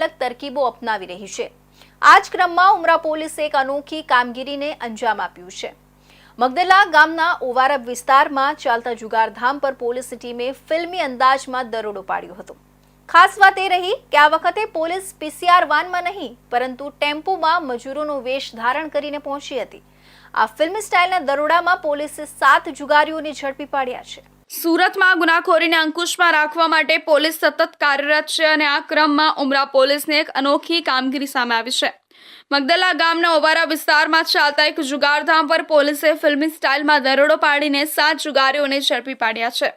અલગ તરકીબો અપનાવી રહી છે. આ જ ક્રમમાં ઉમરા પોલીસે એક અનોખી કામગીરીને અંજામ આપ્યું છે. મગદલા ગામના ઓવારબ વિસ્તારમાં ચાલતા જુગારધામ પર પોલીસ ટીમે ફિલ્મી અંદાજમાં દરોડો પાડ્યો હતો. ખાસ વાત એ રહી કે આ વખતે પોલીસ પીસીઆર વાનમાં નહીં, પરંતુ ટેમ્પોમાં મજૂરોનો વેશ ધારણ કરીને પહોંચી હતી. આ ફિલ્મ સ્ટાઇલના દરોડામાં પોલીસે સાત જુગારીઓને ઝડપી પાડ્યા છે. સુરતમાં ગુનાખોરીને અંકુશમાં રાખવા માટે પોલીસ સતત કાર્યરત છે અને આ ક્રમમાં ઉમરા પોલીસને એક અનોખી કામગીરી સામે આવી છે. મગદલા ગામના ઓવારા વિસ્તારમાં ચાલતા એક જુગારધામ પર પોલીસે ફિલ્મી સ્ટાઇલમાં દરોડો પાડીને સાત જુગારીઓને ઝડપી પાડ્યા છે.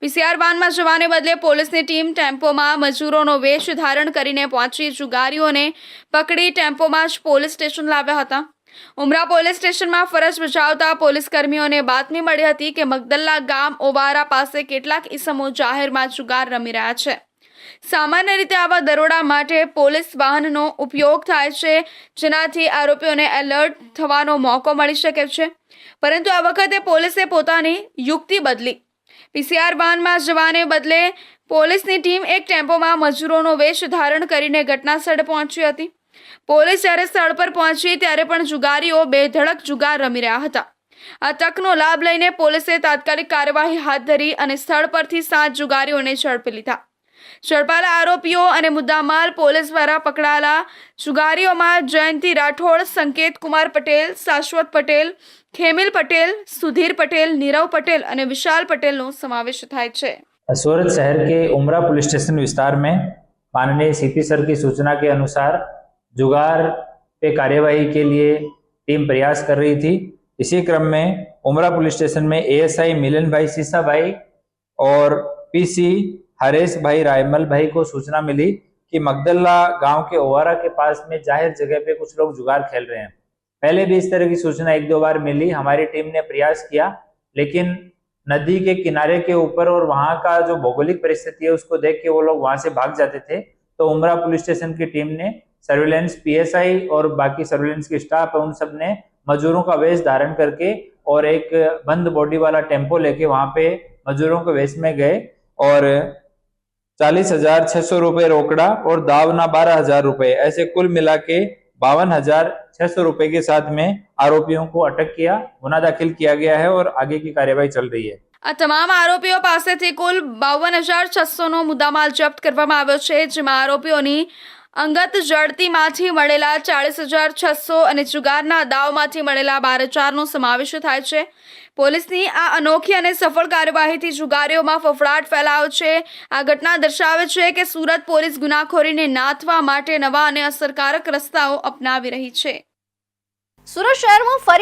પીસીઆર વાનમાં જવાને બદલે પોલીસની ટીમ ટેમ્પોમાં મજૂરોનો વેશ ધારણ કરીને પહોંચી જુગારીઓને પકડી ટેમ્પોમાં જ પોલીસ સ્ટેશન લાવ્યા હતા. ઉમરા પોલીસ સ્ટેશનમાં ફરજ બજાવતા પોલીસ કર્મીઓને બાતમી મળી હતી કે મગદલ્લા ગામ ઓવારા પાસે કેટલાક ઈસમો જાહેરમાં જુગાર રમી રહ્યા છે. સામાન્ય રીતે આવા દરોડા માટે પોલીસ વાહનનો ઉપયોગ થાય છે, જેનાથી આરોપીઓને એલર્ટ થવાનો મોકો મળી શકે છે. પરંતુ આ વખતે પોલીસે પોતાની યુક્તિ બદલી. પીસીઆર વાનમાં જવાને બદલે પોલીસની ટીમ એક ટેમ્પોમાં મજૂરોનો વેશ ધારણ કરીને ઘટનાસ્થળે પહોંચી હતી. પોલીસ જ્યારે સ્થળ પર પહોંચી ત્યારે પણ જુગારીઓ બેધડક જુગાર રમી રહ્યા હતા આ તકનો લાભ લઈને પોલીસે તાત્કાલિક કાર્યવાહી હાથ ધરી અને સ્થળ પરથી સાત જુગારીઓને ઝડપી લીધા ઝડપાયેલા આરોપીઓ અને મુદ્દામાલ પોલીસ દ્વારા પકડાયેલા જુગારીઓમાં જયંતિ રાઠોડ સંકેત કુમાર પટેલ શાશ્વત પટેલ ખેમિલ પટેલ સુધીર પટેલ નીરવ પટેલ અને વિશાલ પટેલનો સમાવેશ થાય છે सूरत शहर के उमरा पुलिस स्टेशन विस्तार में माननीय सीपी सर की सूचना के अनुसार जुगार पे कार्यवाही के लिए टीम प्रयास कर रही थी। इसी क्रम में उमरा पुलिस स्टेशन में एएसआई मिलन भाई सीसा भाई और पीसी हरेश भाई रायमल भाई को सूचना मिली कि मगदल्ला गाँव के ओवारा के पास में ज़ाहिर जगह पे कुछ लोग जुगार खेल रहे हैं। पहले भी इस तरह की सूचना एक दो बार मिली। हमारी टीम ने प्रयास किया, लेकिन नदी के किनारे के ऊपर और वहाँ का जो भौगोलिक परिस्थिति है, उसको देख के वो लोग वहाँ से भाग जाते थे। तो उमरा पुलिस स्टेशन की टीम ने सर्विलेंस पीएसआई और बाकी सर्विलेंस की स्टाफ है उन सब ने मजदूरों का वेश धारण करके और एक बंद बॉडी वाला टेम्पो लेके वहां पे मजदूरों के वेश में गए और चालीस हजार छह सौ रुपए रोकड़ा और दावना बारह हजार रुपए ऐसे कुल मिला के बावन हजार छह सौ रुपए के साथ में आरोपियों को अटक किया गुना दाखिल किया गया है और आगे की कार्यवाही चल रही है આ તમામ આરોપીઓ પાસેથી કુલ બાવન હજાર છસોનો મુદ્દામાલ જપ્ત કરવામાં આવ્યો છે જેમાં આરોપીઓની અંગત જડતીમાંથી મળેલા ચાળીસ હજાર છસો અને જુગારના દાવમાંથી મળેલા બાર હજારનો સમાવેશ થાય છે. પોલીસની આ અનોખી અને સફળ કાર્યવાહીથી જુગારીઓમાં ફફડાટ ફેલાયો છે. આ ઘટના દર્શાવે છે કે સુરત પોલીસ ગુનાખોરીને નાથવા માટે નવા અને અસરકારક રસ્તાઓ અપનાવી રહી છે. સુરત શહેરમાં ફરી